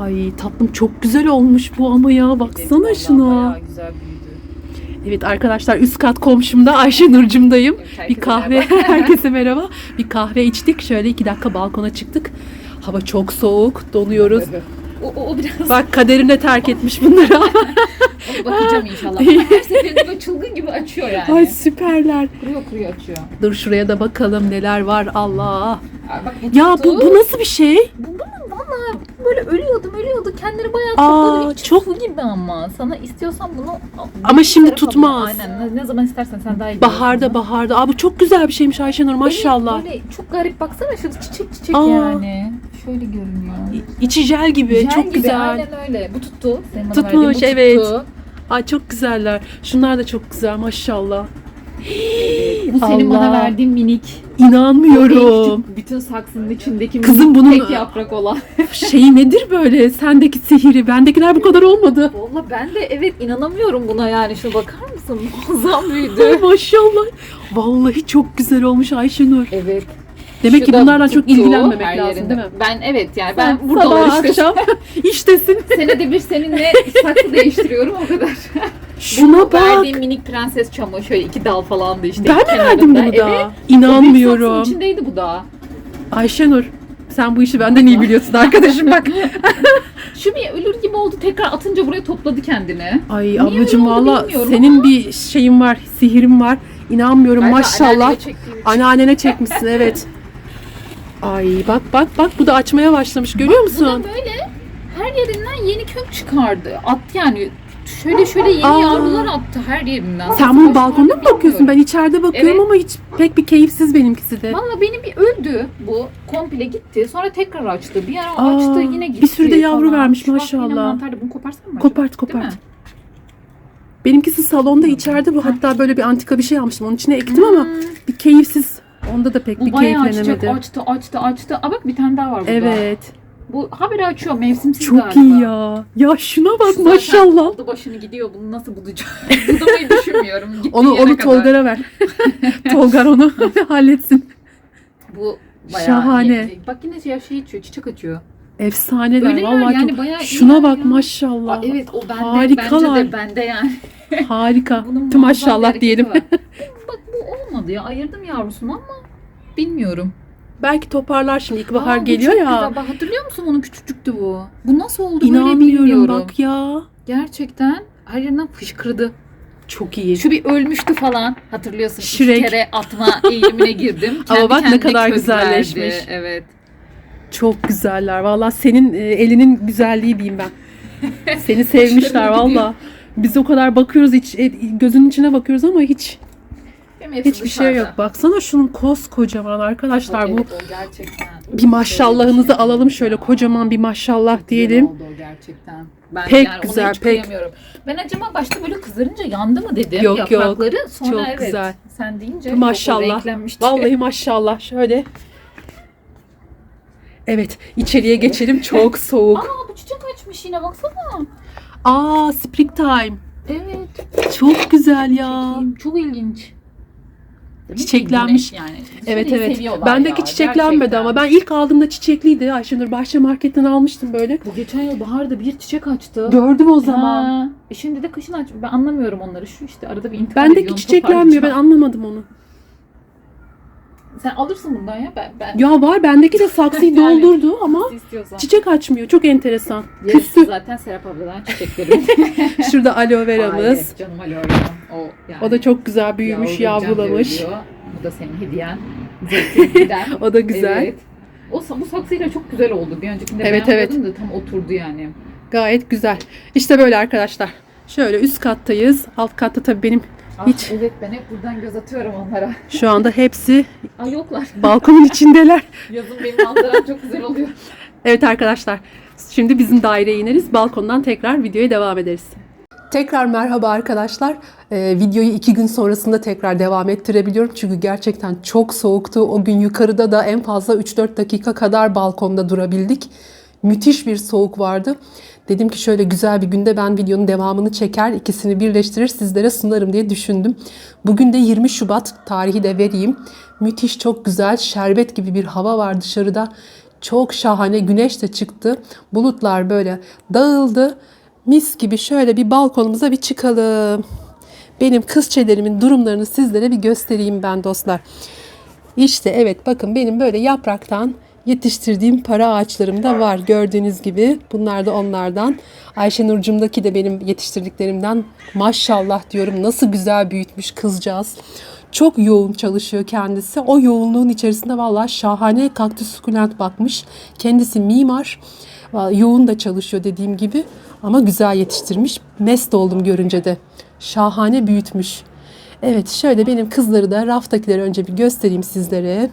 Ay tatlım çok güzel olmuş bu ama ya baksana Vallahi şuna. Bayağı güzel büyüdü. Evet arkadaşlar üst kat komşumda Ayşe Nurcum'dayım. Herkese Bir kahve, merhaba. herkese merhaba. Bir kahve içtik. Şöyle iki dakika balkona çıktık. Hava çok soğuk, donuyoruz. O, o, o biraz Bak kaderine terk etmiş bunları. Bakacağım inşallah. Ama her seferinde böyle çılgın gibi açıyor yani. Ay süperler. Kuruyor kuruyor açıyor. Dur şuraya da bakalım neler var. Allah. Aa, bak bu Ya tuttu. bu, bu nasıl bir şey? Bu böyle ölüyordum ölüyordu. Kendini bayağı Aa, topladı. İçi çok- su gibi ama. Sana istiyorsan bunu... Ama şimdi abla, tutmaz. Aynen. Ne, ne zaman istersen sen daha iyi Baharda biliyorsun. baharda. Aa bu çok güzel bir şeymiş Ayşenur maşallah. Evet, böyle çok garip baksana şu çiçek çiçek Aa. yani. Şöyle görünüyor. İ- İçi jel gibi. Jel çok gibi, güzel. Aynen öyle. Bu tuttu. Senin bana Tutmuş, verdiğin bu evet. tuttu. Ay çok güzeller. Şunlar da çok güzel maşallah. Bu senin Allah. bana verdiğin minik. İnanmıyorum. Küçük, bütün saksının içindeki Kızım minik bunun- tek yaprak olan. Şeyi nedir böyle? Sendeki sihiri. Bendekiler bu kadar olmadı. Valla ben de evet inanamıyorum buna yani. Şuna bakar mısın? Muazzam büyüdü. maşallah. Vallahi çok güzel olmuş Ayşenur. evet. Demek ki da bunlardan çok ilgilenmemek her lazım yerinde. değil mi? Ben evet yani Sen ben burada sabah işte akşam iştesin. senede bir seninle saksı değiştiriyorum o kadar. Şuna Bu bak. Verdiğim minik prenses çamı şöyle iki dal falandı işte. Ben mi kenarında. verdim bunu Evet. da? Büyük İnanmıyorum. içindeydi bu da. Ayşenur sen bu işi benden iyi biliyorsun arkadaşım bak. Şu bir ölür gibi oldu tekrar atınca buraya topladı kendini. Ay Niye ablacığım valla senin bir şeyin var, sihirin var. İnanmıyorum Galiba maşallah. Anneannene çekmişsin evet. Ay bak bak bak bu da açmaya başlamış görüyor Bu musun? da böyle her yerinden yeni kök çıkardı. Attı yani şöyle şöyle yeni Aa. yavrular attı her yerinden. Sen Nasıl bunu başardı balkonda mı bakıyorsun? Ben içeride bakıyorum Evet. ama hiç pek bir keyifsiz benimkisi de. Valla benim bir öldü bu. Komple gitti. Sonra tekrar açtı. Bir ara Aa, açtı yine gitti. bir sürü de yavru falan. vermiş Şu bak yine maşallah. mantarda. Bunu koparsana mı? Kopart acaba? Değil kopart. mi? Benimkisi salonda içeride bu. Hatta böyle bir antika bir şey almıştım. Onun içine ektim ama bir keyifsiz. Onda da pek Bu bir bayağı keyiflenemedim. açtı açtı açtı. Aa bak bir tane daha var burada. Evet. Bu haberi açıyor mevsimsiz Çok galiba. iyi ya. Ya şuna bak Şu maşallah. aldı başını gidiyor. Bunu nasıl bulacağım? Bulamayı düşünmüyorum. Gittiği Onu onu. Tolgar'a ver. Tolgar onu halletsin. Bu bayağı Şahane. iyi. Bak yine şey, şey içiyor, çiçek açıyor. Efsaneler. Öyleler Vallahi yani çok. Şuna bak ya. maşallah. Aa, evet o bende. Harikalar. Bence de bende yani. Harika. Tüm maşallah diyelim. Bak bu olmadı ya. Ayırdım yavrusunu ama bilmiyorum. Belki toparlar şimdi ilkbahar Aa, geliyor ya. güzel. Bak hatırlıyor musun onun küçücüktü bu. Bu nasıl oldu böyle İnanmıyorum bilmiyorum. bak ya. Gerçekten her yerinden fışkırdı. Çok iyi. Şu bir ölmüştü falan. Hatırlıyorsun. Şirek. İki kere atma eğilimine girdim. Ama bak ne kadar kök güzelleşmiş. Evet. Çok güzeller. Valla senin e, elinin güzelliği diyeyim ben. Seni sevmişler valla. Biz o kadar bakıyoruz hiç e, gözünün içine bakıyoruz ama hiç hepsi hiçbir şey dışarıda. yok. Baksana şunun koskocaman arkadaşlar bu. Evet, o gerçekten. Bir maşallahınızı alalım şöyle kocaman bir maşallah diyelim. Güzel oldu o gerçekten. Ben Pek yani güzel, onu hiç pek. kıyamıyorum. Ben acaba başta böyle kızarınca yandı mı dedim Yok, yok. yaprakları. Sonra Çok evet güzel. sen deyince Maşallah. çok o renklenmişti. Vallahi maşallah şöyle. Evet içeriye geçelim çok soğuk. Aa bu çiçek açmış yine baksana. Aa springtime. Evet. Çok güzel ya. Çekeyim. Çok ilginç. Çiçeklenmiş. Yani. Evet evet. seviyorlar Bendeki ya, çiçeklenmedi gerçekten. ama ben ilk aldığımda çiçekliydi Ayşenur. Bahçe marketten almıştım böyle. Bu geçen yıl baharda bir çiçek açtı. Gördüm o zaman. Ha, e şimdi de kışın aç. Ben anlamıyorum onları. Şu işte arada bir intihar Bendeki ediyorum, çiçeklenmiyor. Ben toparlayacağım. anlamadım onu. Sen alırsın bundan ya. Ben, ben Ya var bendeki de saksıyı Yani. doldurdu ama istiyorsan. çiçek açmıyor. Çok enteresan. Yarısı Küstü. zaten Serap abladan çiçeklerim. Şurada aloe veramız. Ay, canım alo O, yani O da çok güzel büyümüş, yavrulamış. Bu da senin hediyen. O da güzel. Evet. O bu saksıyla çok güzel oldu. Bir öncekinde Evet, beğenmiyordum da tam oturdu yani. Gayet güzel. İşte böyle arkadaşlar. Şöyle üst kattayız. Alt katta tabii benim Ah, Hiç. Evet ben hep buradan göz atıyorum onlara. şu anda hepsi Ay yoklar. balkonun içindeler. Yazın benim manzaram çok güzel oluyor. Evet arkadaşlar. Şimdi bizim daireye ineriz. Balkondan tekrar videoya devam ederiz. Tekrar merhaba arkadaşlar. Ee, videoyu iki gün sonrasında tekrar devam ettirebiliyorum. Çünkü gerçekten çok soğuktu. O gün yukarıda da en fazla 3-4 dakika kadar balkonda durabildik. Müthiş bir soğuk vardı. Dedim ki şöyle güzel bir günde ben videonun devamını çeker, ikisini birleştirir sizlere sunarım diye düşündüm. Bugün de 20 Şubat tarihi de vereyim. Müthiş çok güzel şerbet gibi bir hava var dışarıda. Çok şahane güneş de çıktı. Bulutlar böyle dağıldı. Mis gibi şöyle bir balkonumuza bir çıkalım. Benim kız çelerimin durumlarını sizlere bir göstereyim ben dostlar. İşte evet bakın benim böyle yapraktan yetiştirdiğim para ağaçlarım da var. Gördüğünüz gibi bunlar da onlardan. Ayşe Nurcum'daki de benim yetiştirdiklerimden maşallah diyorum nasıl güzel büyütmüş kızcağız. Çok yoğun çalışıyor kendisi. O yoğunluğun içerisinde vallahi şahane kaktüs sukulent bakmış. Kendisi mimar. Yoğun da çalışıyor dediğim gibi ama güzel yetiştirmiş. Mest oldum görünce de. Şahane büyütmüş. Evet şöyle benim kızları da raftakileri önce bir göstereyim sizlere.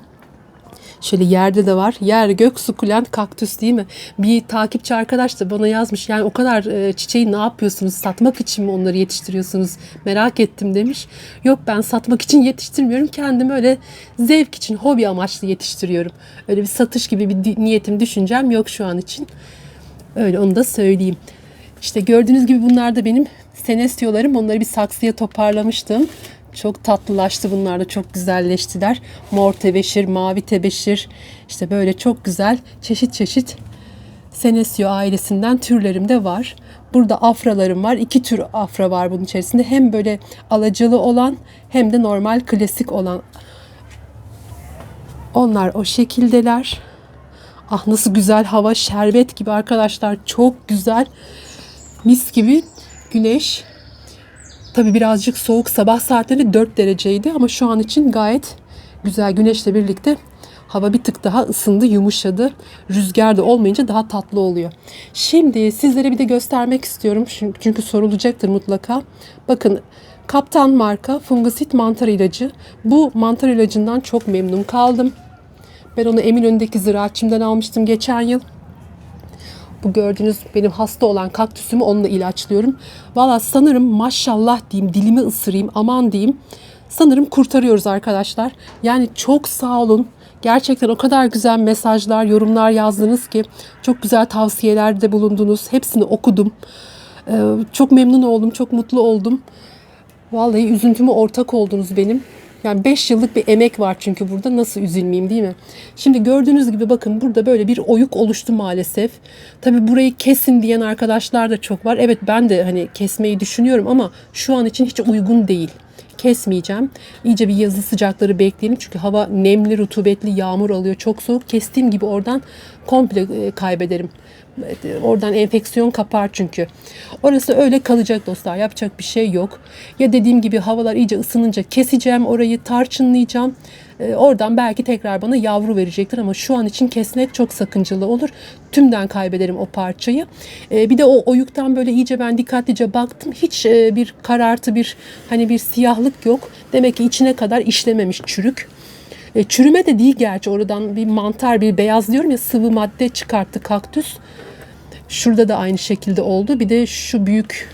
Şöyle yerde de var. Yer gök sukulent kaktüs değil mi? Bir takipçi arkadaş da bana yazmış. Yani o kadar e, çiçeği ne yapıyorsunuz? Satmak için mi onları yetiştiriyorsunuz? Merak ettim demiş. Yok ben satmak için yetiştirmiyorum. Kendim öyle zevk için, hobi amaçlı yetiştiriyorum. Öyle bir satış gibi bir niyetim, düşüncem yok şu an için. Öyle onu da söyleyeyim. İşte gördüğünüz gibi bunlar da benim senestyolarım. Onları bir saksıya toparlamıştım. Çok tatlılaştı bunlar da çok güzelleştiler. Mor tebeşir, mavi tebeşir. İşte böyle çok güzel çeşit çeşit Senesio ailesinden türlerim de var. Burada afralarım var. İki tür afra var bunun içerisinde. Hem böyle alacalı olan hem de normal klasik olan. Onlar o şekildeler. Ah nasıl güzel hava şerbet gibi arkadaşlar. Çok güzel. Mis gibi güneş. Tabi birazcık soğuk sabah saatleri 4 dereceydi ama şu an için gayet güzel güneşle birlikte hava bir tık daha ısındı, yumuşadı. Rüzgar da olmayınca daha tatlı oluyor. Şimdi sizlere bir de göstermek istiyorum çünkü, sorulacaktır mutlaka. Bakın Kaptan marka fungisit mantar ilacı. Bu mantar ilacından çok memnun kaldım. Ben onu Eminönü'ndeki ziraatçımdan almıştım geçen yıl. Bu gördüğünüz benim hasta olan kaktüsümü onunla ilaçlıyorum. Valla sanırım maşallah diyeyim, dilimi ısırayım, aman diyeyim. Sanırım kurtarıyoruz arkadaşlar. Yani çok sağ olun. Gerçekten o kadar güzel mesajlar, yorumlar yazdınız ki çok güzel tavsiyelerde bulundunuz. Hepsini okudum. Ee, çok memnun oldum, çok mutlu oldum. Vallahi üzüntüme ortak oldunuz benim. Yani 5 yıllık bir emek var çünkü burada nasıl üzülmeyeyim değil mi? Şimdi gördüğünüz gibi bakın burada böyle bir oyuk oluştu maalesef. Tabi burayı kesin diyen arkadaşlar da çok var. Evet ben de hani kesmeyi düşünüyorum ama şu an için hiç uygun değil. Kesmeyeceğim. İyice bir yazı sıcakları bekleyelim. Çünkü hava nemli, rutubetli, yağmur alıyor. Çok soğuk. Kestiğim gibi oradan komple e, kaybederim. E, Oradan enfeksiyon kapar çünkü. Orası öyle kalacak dostlar. Yapacak bir şey yok. Ya dediğim gibi havalar iyice ısınınca keseceğim orayı, tarçınlayacağım. Ee, Oradan belki tekrar bana yavru verecektir ama şu an için kesmek çok sakıncalı olur. Tümden kaybederim o parçayı. Bir de o oyuktan böyle iyice ben dikkatlice baktım. Hiç e, bir karartı bir hani bir siyahlık yok. Demek ki içine kadar işlememiş çürük. E, çürüme de değil gerçi oradan bir mantar bir beyaz diyorum ya sıvı madde çıkarttı kaktüs. Şurada da aynı şekilde oldu. Bir de şu büyük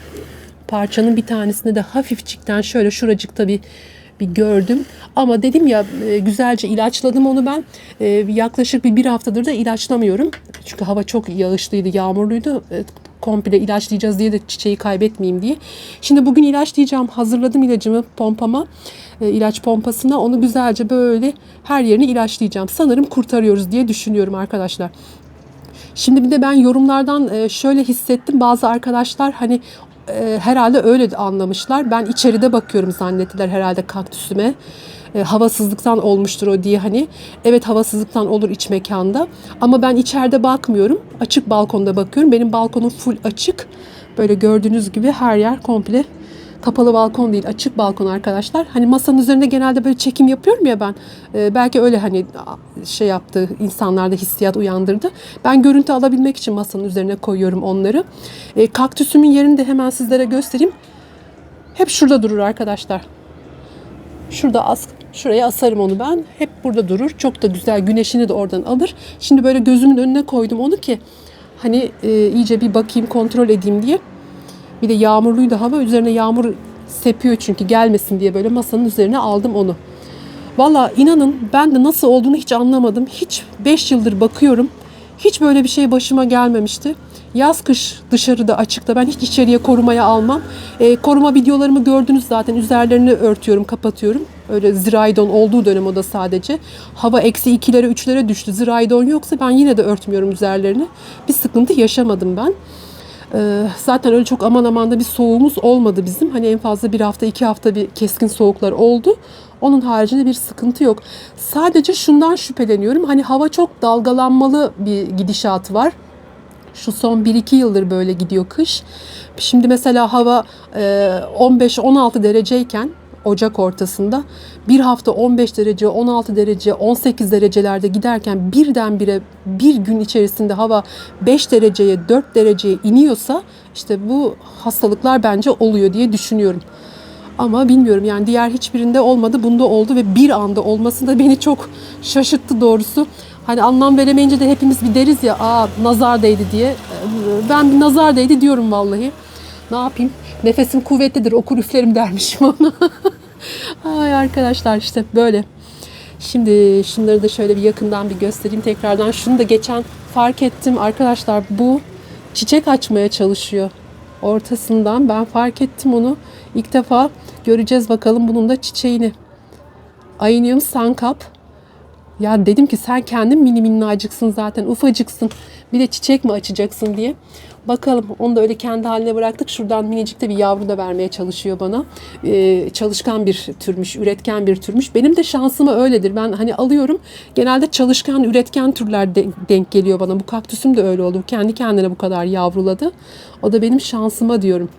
parçanın bir tanesinde de hafifçikten şöyle şuracıkta bir bir gördüm. Ama dedim ya e, güzelce ilaçladım onu ben. E, yaklaşık bir bir haftadır da ilaçlamıyorum. Çünkü hava çok yağışlıydı, yağmurluydu. Komple ilaçlayacağız diye de çiçeği kaybetmeyeyim diye. Şimdi bugün ilaçlayacağım. Hazırladım ilacımı pompama. e, ilaç pompasına. Onu güzelce böyle her yerini ilaçlayacağım. Sanırım kurtarıyoruz diye düşünüyorum arkadaşlar. Şimdi bir de ben yorumlardan e, şöyle hissettim. Bazı arkadaşlar hani e, herhalde öyle anlamışlar. Ben içeride bakıyorum zannettiler herhalde kaktüsüme. E, havasızlıktan olmuştur o diye hani. Evet havasızlıktan olur iç mekanda. Ama ben içeride bakmıyorum. Açık balkonda bakıyorum. Benim balkonum full açık. Böyle gördüğünüz gibi her yer komple kapalı balkon değil açık balkon arkadaşlar. Hani masanın üzerinde genelde böyle çekim yapıyorum ya ben. Ee, belki öyle hani şey yaptı insanlarda hissiyat uyandırdı. Ben görüntü alabilmek için masanın üzerine koyuyorum onları. Ee, kaktüsümün yerini de hemen sizlere göstereyim. Hep şurada durur arkadaşlar. Şurada as şuraya asarım onu ben. Hep burada durur. Çok da güzel güneşini de oradan alır. Şimdi böyle gözümün önüne koydum onu ki hani e, iyice bir bakayım kontrol edeyim diye. Bir de yağmurluydu hava. Üzerine yağmur sepiyor çünkü gelmesin diye böyle masanın üzerine aldım onu. Valla inanın ben de nasıl olduğunu hiç anlamadım. Hiç 5 yıldır bakıyorum. Hiç böyle bir şey başıma gelmemişti. Yaz kış dışarıda açıkta ben hiç içeriye korumaya almam. Ee, koruma videolarımı gördünüz zaten üzerlerini örtüyorum kapatıyorum. Öyle ziraydon olduğu dönem o da sadece. Hava eksi ikilere üçlere düştü. Ziraydon yoksa ben yine de örtmüyorum üzerlerini. Bir sıkıntı yaşamadım ben. Ee, zaten öyle çok aman aman da bir soğuğumuz olmadı bizim. Hani en fazla bir hafta iki hafta bir keskin soğuklar oldu. Onun haricinde bir sıkıntı yok. Sadece şundan şüpheleniyorum. Hani hava çok dalgalanmalı bir gidişatı var. Şu son 1-2 yıldır böyle gidiyor kış. Şimdi mesela hava e, 15-16 dereceyken Ocak ortasında bir hafta 15 derece, 16 derece, 18 derecelerde giderken birdenbire bir gün içerisinde hava 5 dereceye, 4 dereceye iniyorsa işte bu hastalıklar bence oluyor diye düşünüyorum. Ama bilmiyorum yani diğer hiçbirinde olmadı bunda oldu ve bir anda olması da beni çok şaşırttı doğrusu. Hani anlam veremeyince de hepimiz bir deriz ya aa nazar değdi diye. Ben bir nazar değdi diyorum vallahi. Ne yapayım? Nefesim kuvvetlidir okur üflerim dermişim ona. Ay arkadaşlar işte böyle. Şimdi şunları da şöyle bir yakından bir göstereyim tekrardan. Şunu da geçen fark ettim arkadaşlar bu çiçek açmaya çalışıyor. Ortasından ben fark ettim onu. İlk defa göreceğiz bakalım bunun da çiçeğini. Ainium sankap. Ya dedim ki sen kendin mini minnacıksın zaten ufacıksın. Bir de çiçek mi açacaksın diye. Bakalım onu da öyle kendi haline bıraktık. Şuradan minicik de bir yavru da vermeye çalışıyor bana. Ee, çalışkan bir türmüş, üretken bir türmüş. Benim de şansıma öyledir. Ben hani alıyorum. Genelde çalışkan, üretken türler de- denk geliyor bana. Bu kaktüsüm de öyle oldu. Kendi kendine bu kadar yavruladı. O da benim şansıma diyorum.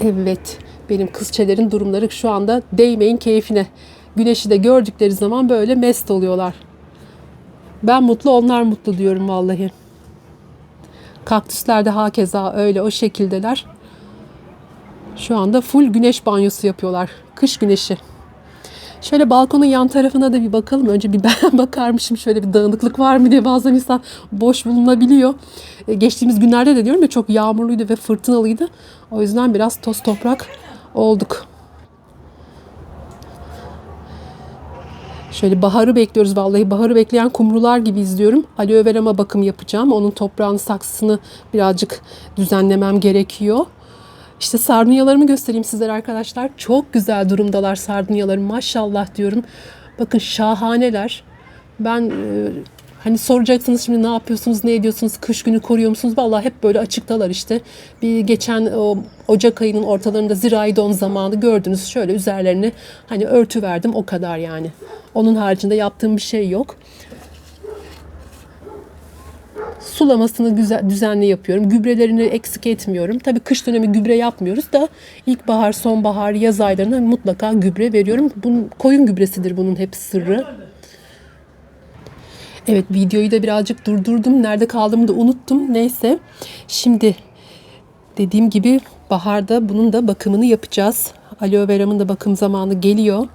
Evet, benim kızçelerin durumları şu anda değmeyin keyfine. Güneşi de gördükleri zaman böyle mest oluyorlar. Ben mutlu, onlar mutlu diyorum vallahi. Kaktüsler de hakeza öyle o şekildeler. Şu anda full güneş banyosu yapıyorlar. Kış güneşi. Şöyle balkonun yan tarafına da bir bakalım. Önce bir ben bakarmışım şöyle bir dağınıklık var mı diye bazen insan boş bulunabiliyor. E, Geçtiğimiz günlerde de diyorum ya çok yağmurluydu ve fırtınalıydı. O yüzden biraz toz toprak olduk. Şöyle baharı bekliyoruz vallahi. Baharı bekleyen kumrular gibi izliyorum. Aloe verama bakım yapacağım. Onun toprağını, saksısını birazcık düzenlemem gerekiyor. İşte sardunyalarımı göstereyim sizlere arkadaşlar. Çok güzel durumdalar sardunyalarım. Maşallah diyorum. Bakın şahaneler. Ben e, hani soracaksınız şimdi ne yapıyorsunuz, ne ediyorsunuz, kış günü koruyor musunuz? Vallahi hep böyle açıktalar işte. Bir geçen o Ocak ayının ortalarında zirai don zamanı gördünüz. Şöyle üzerlerini hani örtü verdim o kadar yani. Onun haricinde yaptığım bir şey yok. Sulamasını güzel, düzenli yapıyorum. Gübrelerini eksik etmiyorum. Tabii kış dönemi gübre yapmıyoruz da ilkbahar, sonbahar, yaz aylarında mutlaka gübre veriyorum. Bunun, koyun gübresidir bunun hep sırrı. Evet videoyu da birazcık durdurdum. Nerede kaldığımı da unuttum. Neyse. Şimdi dediğim gibi baharda bunun da bakımını yapacağız. Aloe veramın da bakım zamanı geliyor.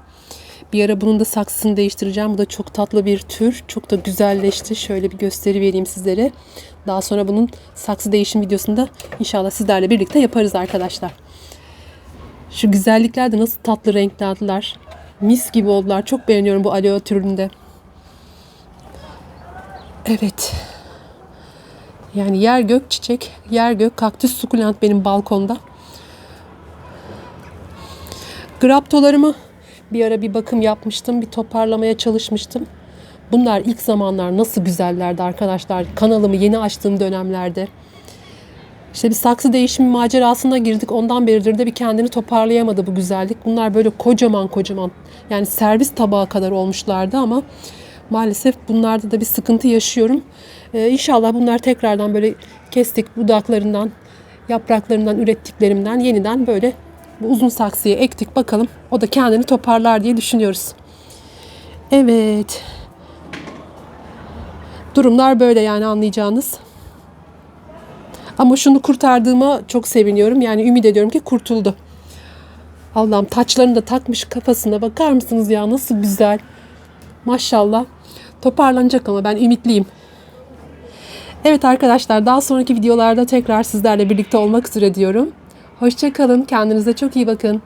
Bir ara bunun da saksısını değiştireceğim. Bu da çok tatlı bir tür. Çok da güzelleşti. Şöyle bir gösteri vereyim sizlere. Daha sonra bunun saksı değişim videosunu da inşallah sizlerle birlikte yaparız arkadaşlar. Şu güzellikler de nasıl tatlı renklendiler. Mis gibi oldular. Çok beğeniyorum bu aloe türünde. Evet. Yani yer gök çiçek, yer gök kaktüs sukulent benim balkonda. Graptolarımı bir ara bir bakım yapmıştım, bir toparlamaya çalışmıştım. Bunlar ilk zamanlar nasıl güzellerdi arkadaşlar. Kanalımı yeni açtığım dönemlerde. İşte bir saksı değişimi macerasına girdik. Ondan beridir de bir kendini toparlayamadı bu güzellik. Bunlar böyle kocaman kocaman. Yani servis tabağı kadar olmuşlardı ama maalesef bunlarda da bir sıkıntı yaşıyorum. Ee, inşallah bunlar tekrardan böyle kestik budaklarından, yapraklarından ürettiklerimden yeniden böyle bu uzun saksıya ektik bakalım. O da kendini toparlar diye düşünüyoruz. Evet. Durumlar böyle yani anlayacağınız. Ama şunu kurtardığıma çok seviniyorum. Yani ümit ediyorum ki kurtuldu. Allah'ım taçlarını da takmış kafasına bakar mısınız ya nasıl güzel. Maşallah. Toparlanacak ama ben ümitliyim. Evet arkadaşlar daha sonraki videolarda tekrar sizlerle birlikte olmak üzere diyorum. Hoşçakalın. Kendinize çok iyi bakın.